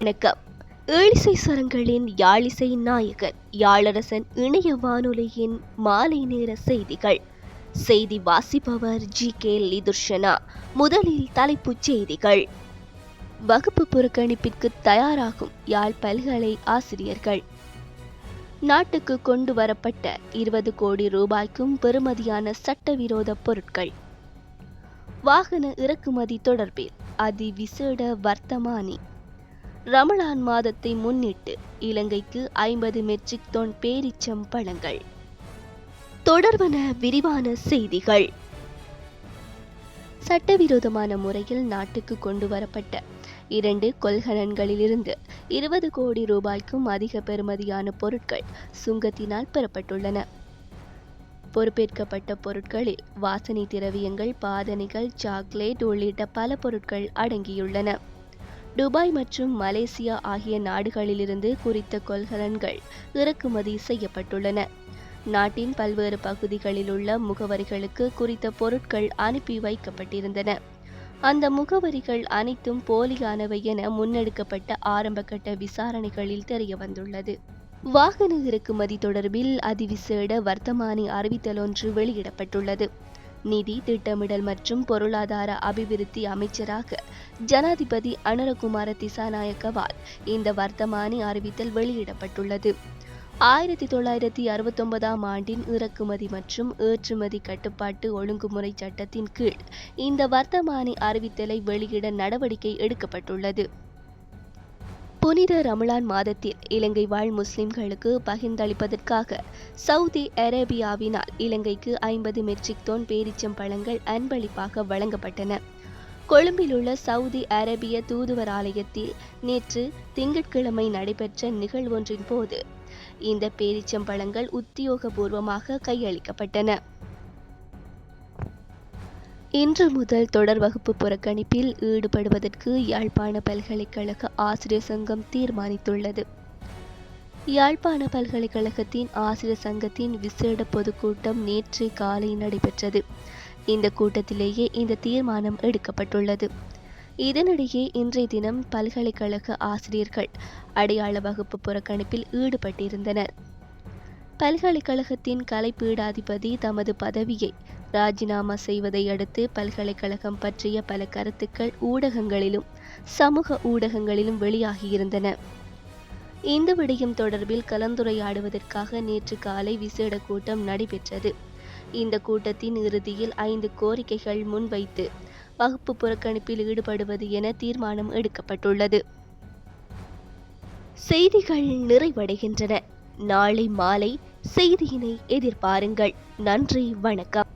வணக்கம். ஏழிசை சரங்களின் யாழிசை நாயகன் யாழரசன் இணைய வானொலியின் மாலை நேர செய்திகள். செய்தி வாசிப்பவர் ஜி கே லிதுர்ஷனா முதலில் தலைப்புச் செய்திகள். வகுப்பு புறக்கணிப்பிற்கு தயாராகும் யாழ் பல்கலை ஆசிரியர்கள். நாட்டுக்கு கொண்டு வரப்பட்ட இருபது கோடி ரூபாய்க்கும் பெறுமதியான சட்டவிரோத பொருட்கள். வாகன இறக்குமதி தொடர்பில் அதிவிசேட வர்த்தமானி. ரமலான் மாதத்தை முன்னிட்டு இலங்கைக்கு ஐம்பது மெட்ரிக் டன் பேரிச்சம் பழங்கள். தொடர்பன விரிவான செய்திகள். சட்டவிரோதமான முறையில் நாட்டுக்கு கொண்டு வரப்பட்ட இரண்டு கொள்கலன்களிலிருந்து இருபது கோடி ரூபாய்க்கும் அதிக பெறுமதியான பொருட்கள் சுங்கத்தினால் பெறப்பட்டுள்ளன. பொறுப்பேற்கப்பட்ட பொருட்களில் வாசனை திரவியங்கள் பாதணிகள் சாக்லேட் உள்ளிட்ட பல பொருட்கள் அடங்கியுள்ளன. துபாய் மற்றும் மலேசியா ஆகிய நாடுகளிலிருந்து குறித்த கொள்கலன்கள் இறக்குமதி செய்யப்பட்டுள்ளன. நாட்டின் பல்வேறு பகுதிகளில் உள்ள முகவரிகளுக்கு குறித்த பொருட்கள் அனுப்பி வைக்கப்பட்டிருந்தன. அந்த முகவரிகள் அனைத்தும் போலியானவை என முன்னெடுக்கப்பட்ட ஆரம்பகட்ட விசாரணைகளில் தெரிய வந்துள்ளது வாகன இறக்குமதி தொடர்பில் அதிவிசேட வர்த்தமானி அறிவித்தல் ஒன்று வெளியிடப்பட்டுள்ளது. நிதி திட்டமிடல் மற்றும் பொருளாதார அபிவிருத்தி அமைச்சராக ஜனாதிபதி அனுரகுமார திசாநாயக்கவால் இந்த வர்த்தமானி அறிவித்தல் வெளியிடப்பட்டுள்ளது. ஆயிரத்தி தொள்ளாயிரத்தி அறுபத்தொன்பதாம் ஆண்டின் இறக்குமதி மற்றும் ஏற்றுமதி கட்டுப்பாட்டு ஒழுங்குமுறை சட்டத்தின் கீழ் இந்த வர்த்தமானி அறிவித்தலை வெளியிட நடவடிக்கை எடுக்கப்பட்டுள்ளது. புனித ரமலான் மாதத்தில் இலங்கை வாழ் முஸ்லிம்களுக்கு பகிர்ந்தளிப்பதற்காக சவுதி அரேபியாவினால் இலங்கைக்கு ஐம்பது மெட்ரிக் டோன் பேரிச்சம் பழங்கள் அன்பளிப்பாக வழங்கப்பட்டன. கொழும்பில் உள்ள சவுதி அரேபிய தூதுவர் ஆலயத்தில் நேற்று திங்கட்கிழமை நடைபெற்ற நிகழ்வொன்றின் போது இந்த பேரிச்சம்பழங்கள் உத்தியோகபூர்வமாக கையளிக்கப்பட்டன. இன்று முதல் தொடர் வகுப்பு புறக்கணிப்பில் ஈடுபடுவதற்கு யாழ்ப்பாண பல்கலைக்கழக ஆசிரியர் சங்கம் தீர்மானித்துள்ளது. யாழ்ப்பாண பல்கலைக்கழகத்தின் ஆசிரியர் சங்கத்தின் விசேட பொதுக்கூட்டம் நேற்று காலை நடைபெற்றது. இந்த கூட்டத்திலேயே இந்த தீர்மானம் எடுக்கப்பட்டுள்ளது. இதனிடையே இன்றைய தினம் பல்கலைக்கழக ஆசிரியர்கள் அடையாள வகுப்பு புறக்கணிப்பில் ஈடுபட்டிருந்தனர். பல்கலைக்கழகத்தின் கலைப்பீடாதிபதி தமது பதவியை ராஜினாமா செய்வதை அடுத்து பல்கலைக்கழகம் பற்றிய பல கருத்துக்கள் ஊடகங்களிலும் சமூக ஊடகங்களிலும் வெளியாகியிருந்தன. இந்த விடயம் தொடர்பில் கலந்துரையாடுவதற்காக நேற்று காலை விசேட கூட்டம் நடைபெற்றது. இந்த கூட்டத்தின் இறுதியில் ஐந்து கோரிக்கைகள் முன்வைத்து வகுப்பு புறக்கணிப்பில் ஈடுபடுவது என தீர்மானம் எடுக்கப்பட்டுள்ளது. செய்திகள் நிறைவடைகின்றன. நாளை மாலை செய்தியினை எதிர்பாருங்கள். நன்றி வணக்கம்.